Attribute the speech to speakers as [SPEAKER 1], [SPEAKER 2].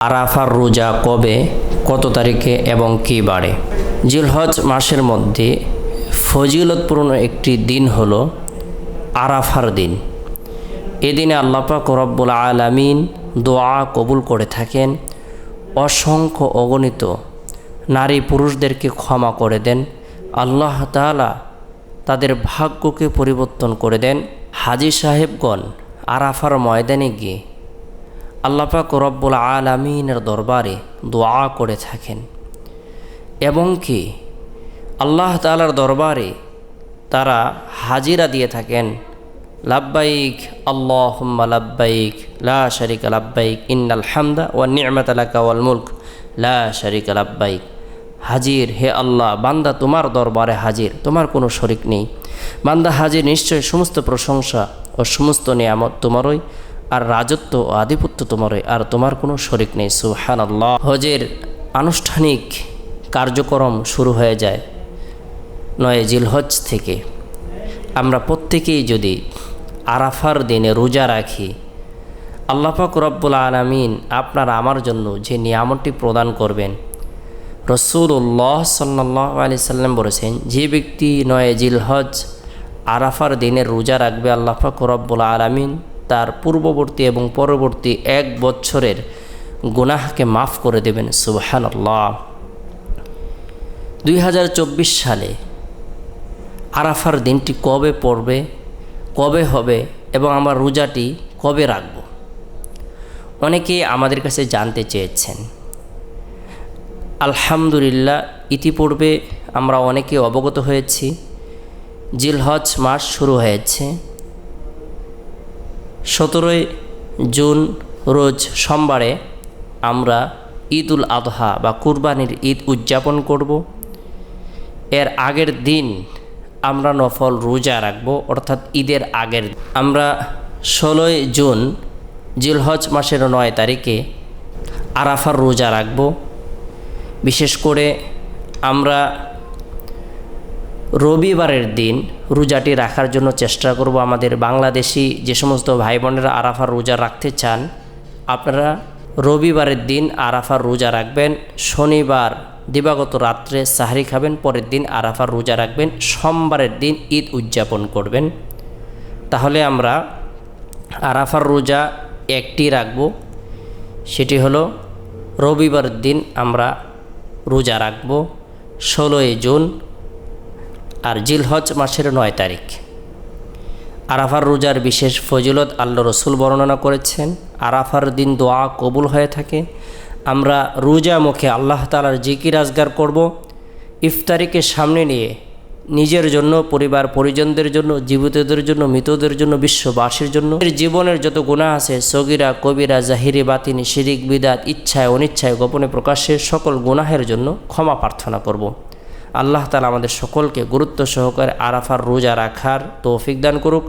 [SPEAKER 1] আরাফার রোজা কবে, কত তারিখে এবং কী বাড়ে? জিলহজ মাসের মধ্যে ফজিলতপূর্ণ একটি দিন হলো আরাফার দিন। এদিনে আল্লাপাক রব্বুল আলামিন দোয়া কবুল করে থাকেন। অসংখ্য অগণিত নারী পুরুষদেরকে ক্ষমা করে দেন। আল্লাহ তাআলা তাদের ভাগ্যকে পরিবর্তন করে দেন। হাজি সাহেবগণ আরাফার ময়দানে গিয়ে আল্লাপাক রব্বুল আলমিনের দরবারে দোয়া করে থাকেন। এবং কি আল্লাহ তালার দরবারে তারা হাজিরা দিয়ে থাকেন, লাব্বাইক, আল্লাহুম্মা লাব্বাইক, লা শারিকা লাব্বাইক, ইন্নাল হামদা ওয়া নি'মাত লাকা ওয়াল মুলক, লা শারিকা লাব্বাইক। হাজির হে আল্লাহ, বান্দা তোমার দরবারে হাজির, তোমার কোনো শরিক নেই। বান্দা হাজির নিশ্চয় সমস্ত প্রশংসা ও সমস্ত নিয়ামত তোমারই। আর রাজত্ব ও আধিপত্য তোমারই আর তোমার কোনো শরিক নেই সুহান আল্লাহ হজের আনুষ্ঠানিক কার্যক্রম শুরু হয়ে যায় নয় জিলহজ থেকে। আমরা প্রত্যেকেই যদি আরাফার দিনে রোজা রাখি আল্লাপাক রব্বুল আলমিন আপনার আমার জন্য যে নিয়ামতটি প্রদান করবেন। রসুল্লাহ সাল্লাহ আলি সাল্লাম বলেছেন, যে ব্যক্তি নয় জিলহজ আরাফার দিনে রোজা রাখবে আল্লাপাক রব্বুল আলমিন তার পূর্ববর্তী এবং পরবর্তী এক বছরের গুনাহকে মাফ করে দেবেন সুবহান আল্লাহ দুই সালে আরাফার দিনটি কবে পড়বে, কবে হবে এবং আমার রোজাটি কবে রাখব? অনেকে আমাদের কাছে জানতে চেয়েছেন। আলহামদুলিল্লাহ, ইতিপূর্বে আমরা অনেকে অবগত হয়েছি। জিলহজ মাস শুরু হয়েছে। সতেরোই জুন রোজ সোমবারে আমরা ঈদ উল আদহা বা কুরবানির ঈদ উদযাপন করব। এর আগের দিন আমরা নফল রোজা রাখব, অর্থাৎ ঈদের আগের আমরা ষোলোই জুন জিলহজ মাসের নয় তারিখে আরাফার রোজা রাখব। বিশেষ করে আমরা রবিবারের দিন রোজাটি রাখার জন্য চেষ্টা করব আমাদের বাংলাদেশি যে সমস্ত ভাই বোনেরা আরাফার রোজা রাখতে চান, আপনারা রবিবারের দিন আরাফার রোজা রাখবেন, শনিবার দিবাগত রাত্রে সাহারি খাবেন, পরের দিন আরাফার রোজা রাখবেন, সোমবারের দিন ঈদ উদযাপন করবেন। তাহলে আমরা আরাফার রোজা একটি রাখব, সেটি হলো রবিবার দিন আমরা রোজা রাখব, ষোলোই জুন আর জিলহজ মাসের নয় তারিখ। আরাফার রোজার বিশেষ ফজিলত আল্লাহ রসুল বর্ণনা করেছেন, আরাফার দিন দোয়া কবুল হয়ে থাকে। আমরা রোজা মুখে আল্লাহ তালার জিকির আজগার করব, ইফতারিকে সামনে নিয়ে নিজের জন্য, পরিবার পরিজনদের জন্য, জীবিতদের জন্য, মৃতদের জন্য, বিশ্ববাসীর জন্য। জীবনের যত গুণা আছে, সগিরা, কবিরা, জাহিরি, বাতিনি, শিরিক, বিদাত, ইচ্ছায়, অনিচ্ছায়, গোপনে প্রকাশ্যে সকল গুনাহের জন্য ক্ষমা প্রার্থনা করব। আল্লাহ তালা আমাদের সকলকে গুরুত্ব সহকারে আরাফার রোজা রাখার তৌফিক দান করুক।